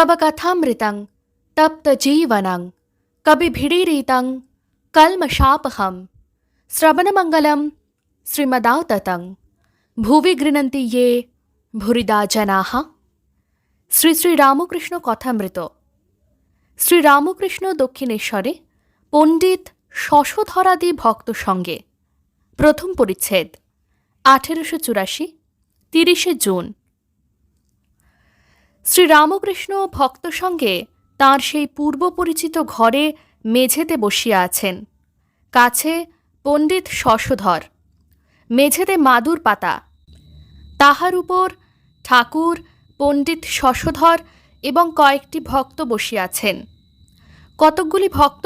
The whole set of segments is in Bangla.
तव कथामृतं तप्तजीवनं कविभिडीरितं कल्मषापहं श्रवणमङ्गलं श्रीमदाततं ভুবি গৃণন্তি ইয়ে ভুরিদা জনাহা শ্রী শ্রী রামকৃষ্ণ কথামৃত শ্রী রামকৃষ্ণ দক্ষিণেশ্বরে পণ্ডিত শশধরাদি ভক্ত সঙ্গে প্রথম পরিচ্ছেদ আঠেরোশো চুরাশি তিরিশে জুন শ্রী রামকৃষ্ণ ভক্ত সঙ্গে তাঁর সেই পূর্ব পরিচিত ঘরে মেঝেতে বসিয়া আছেন। কাছে পণ্ডিত শশধর, মেঝেতে মাদুর পাতা। তাহার উপর ঠাকুর, পণ্ডিত শশধর এবং কয়েকটি ভক্ত বসিয়াছেন কতকগুলি ভক্ত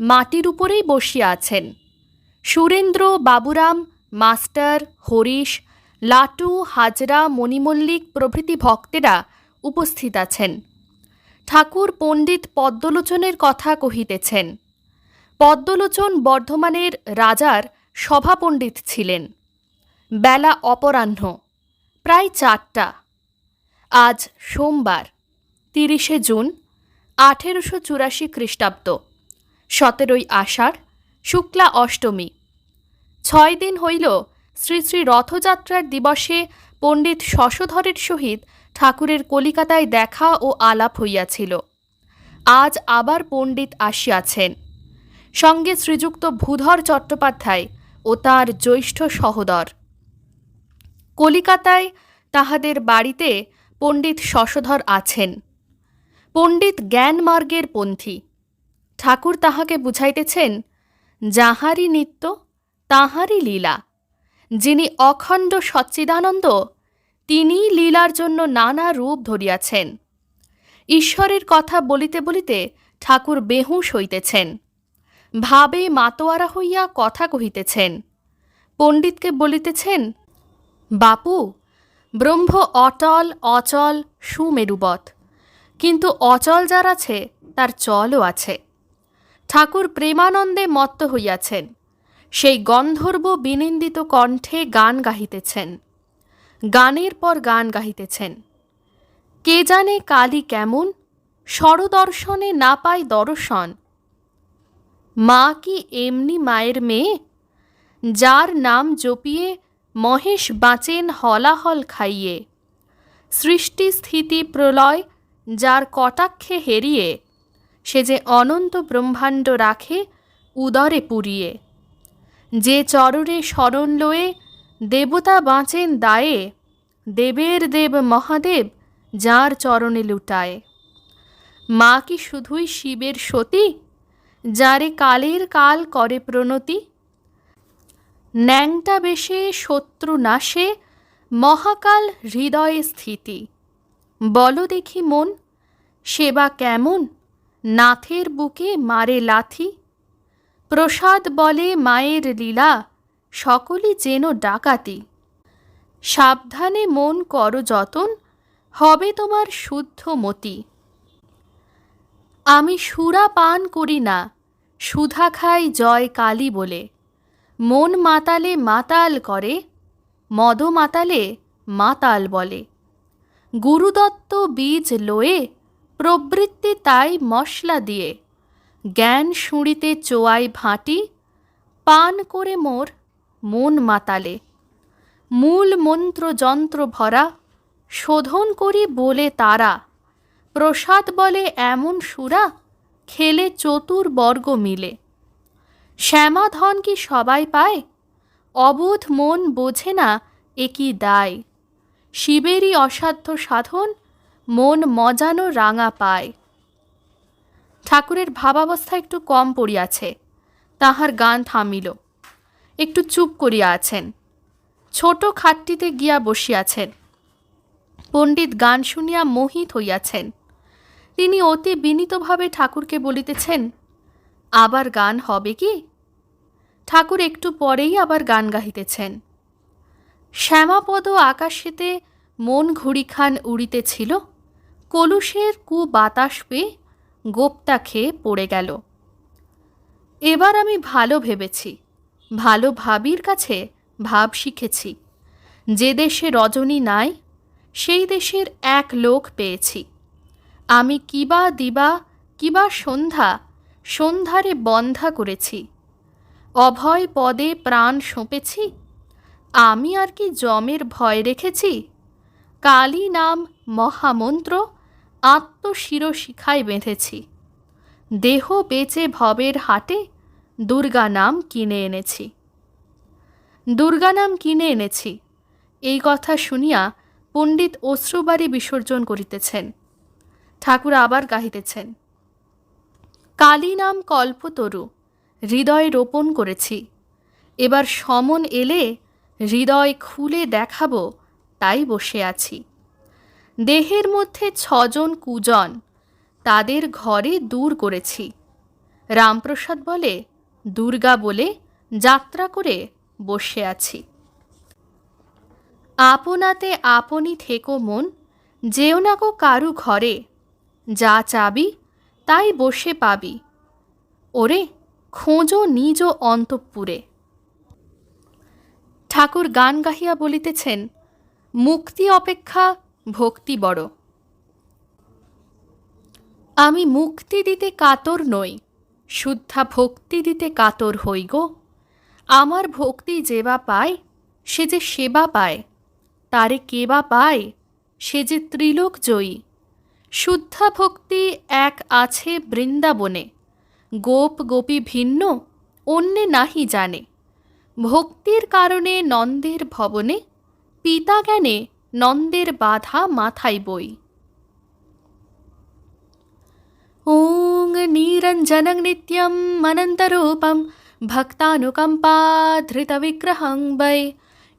মাটির উপরেই বসিয়া আছেন। সুরেন্দ্র বাবুরাম, মাস্টার, হরিশ, লাটু, হাজরা, মণিমল্লিক প্রভৃতি ভক্তেরা উপস্থিত আছেন। ঠাকুর পণ্ডিত পদ্মলোচনের কথা কহিতেছেন। পদ্মলোচন বর্ধমানের রাজার সভাপণ্ডিত ছিলেন। বেলা অপরাহ্ন, প্রায় চারটা। আজ সোমবার, তিরিশে জুন, আঠেরোশো চুরাশি খ্রিস্টাব্দ, সতেরোই আষাঢ়, শুক্লা অষ্টমী। ছয় দিন হইল শ্রী শ্রী রথযাত্রার দিবসে পণ্ডিত শশধরের সহিত ঠাকুরের কলিকাতায় দেখা ও আলাপ হইয়াছিল। আজ আবার পণ্ডিত আসিয়াছেন। সঙ্গে শ্রীযুক্ত ভূধর চট্টোপাধ্যায় ও তাঁর জ্যৈষ্ঠ সহোদর। কলিকাতায় তাহাদের বাড়িতে পণ্ডিত শশধর আছেন। পণ্ডিত জ্ঞানমার্গের পন্থী। ঠাকুর তাহাকে বুঝাইতেছেন, যাহারই নিত্য, তাহারই লীলা। যিনি অখণ্ড সচ্চিদানন্দ তিনি লীলার জন্য নানা রূপ ধরিয়াছেন। ঈশ্বরের কথা বলিতে বলিতে ঠাকুর বেহুশ হইতেছেন। ভাবে মাতোয়ারা হইয়া কথা কহিতেছেন। পণ্ডিতকে বলিতেছেন, বাপু, ব্রহ্ম অটল, অচল, সুমেরুবৎ। কিন্তু অচল যার আছে, তার চলও আছে। ঠাকুর প্রেমানন্দে মত্ত হইয়াছেন। সেই গন্ধর্ব বিনিন্দিত কণ্ঠে গান গাহিতেছেন। গানের পর গান গাহিতেছেন। কে জানে কালী কেমন, স্বরদর্শনে না পায় দর্শন। মা কি এমনি মায়ের মেয়ে, যার নাম জপিয়ে মহেশ বাঁচেন হলাহল খাইয়ে। সৃষ্টি স্থিতি প্রলয় যার কটাক্ষে হেরিয়ে, সে যে অনন্ত ব্রহ্মাণ্ড রাখে উদরে পুরিয়ে। যে চরণে শরণ লয়ে দেবতা বাঁচেন দায়ে, দেবের দেব মহাদেব যার চরণে লুটায়। মা কি শুধুই শিবের সতী, যারে কালের কাল করে প্রণতি? ন্যাংটা বেশে শত্রু নাশে, মহাকাল হৃদয়ে স্থিতি। বল দেখি মন, সেবা কেমন, নাথের বুকে মারে লাথি? প্রসাদ বলে মায়ের লীলা সকলই যেন ডাকাতি। সাবধানে মন করো যতন, হবে তোমার শুদ্ধ মতি। আমি সুরা পান করি না, সুধা খাই জয় কালী বলে। মন মাতালে মাতাল করে, মদ মাতালে মাতাল বলে। গুরুদত্ত বীজ লয়ে, প্রবৃত্তি তাই মশলা দিয়ে। জ্ঞান শুঁড়িতে চোয়াই ভাঁটি, পান করে মোর মন মাতালে। মূল মন্ত্র যন্ত্র ভরা, শোধন করি বলে তারা। প্রসাদ বলে এমন সুরা, খেলে চতুর্বর্গ মিলে। শ্যামাধন কি সবাই পায়? অবোধ মন বোঝে না এ কি দায়। শিবেরই অসাধ্য সাধন, মন মজানো রাঙা পায়। ঠাকুরের ভাবাবস্থা একটু কম পড়িয়াছে, তাহার গান থামিল। একটু চুপ করিয়া আছেন। ছোট খাটটিতে গিয়া বসিয়াছেন। পণ্ডিত গান শুনিয়া মোহিত হইয়াছেন। তিনি অতি বিনীতভাবে ঠাকুরকে বলিতেছেন, আবার গান হবে কি? ঠাকুর একটু পরেই আবার গান গাহিতেছেন। শ্যামাপদ আকাশেতে মন ঘুড়িখান উড়িতেছিল, কলুষের কু বাতাস পেয়ে গোপ্তা খেয়ে পড়ে গেল। এবার আমি ভালো ভেবেছি। ভালো ভাবির কাছে ভাব শিখেছি। যে দেশে রজনী নাই, সেই দেশের এক লোক পেয়েছি। আমি কিবা দিবা, কিবা সন্ধ্যা, সন্ধ্যারে বন্ধা করেছি। অভয় পদে প্রাণ সঁপেছি, আমি আর কি জমের ভয় রেখেছি? কালী নাম মহামন্ত্র আত্মশিরশিখায় বেঁধেছি। দেহ বেচে ভবের হাটে দুর্গা নাম কিনে এনেছি। দুর্গা নাম কিনে এনেছি। এই কথা শুনিয়া পণ্ডিত অশ্রুবাড়ি বিসর্জন করিতেছেন। ঠাকুর আবার গাহিতেছেন, কালী নাম কল্পতরু, হৃদয় রোপণ করেছি। এবার সমন এলে হৃদয় খুলে দেখাবো, তাই বসে আছি। দেহের মধ্যে ছজন কুজন, তাদের ঘরে দূর করেছি। রামপ্রসাদ বলে দুর্গা বলে যাত্রা করে বসে আছি। আপনাতে আপনি থেকো মন, যেও না কো কারু ঘরে। যা চাবি, তাই বসে পাবি। ওরে, খোঁজো নিজ অন্তঃপুরে। ঠাকুর গান গাহিয়া বলিতেছেন, মুক্তি অপেক্ষা ভক্তি বড়। আমি মুক্তি দিতে কাতর নই। শুদ্ধা ভক্তি দিতে কাতর হই গো। আমার ভক্তি যে বা পায়, সে যে সেবা পায়, তারে কে বা পায়, সে যে ত্রিলোক জয়ী। শুদ্ধা ভক্তি এক আছে বৃন্দাবনে, গোপ গোপী ভিন্ন, অন্যে নাহি জানে। ভক্তির কারণে নন্দের ভবনে, পিতা জ্ঞানে নন্দের বাধা মাথায় বই। ॐ निरञ्जनं नित्यम् अनन्तरूपं भक्तानुकम्पाधृतविग्रहं वै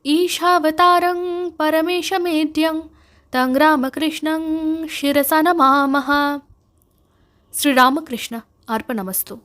ईशावतारं परमेशमेड्यं तं रामकृष्णं शिरसा नमामः श्रीरामकृष्ण अर्पणमस्तु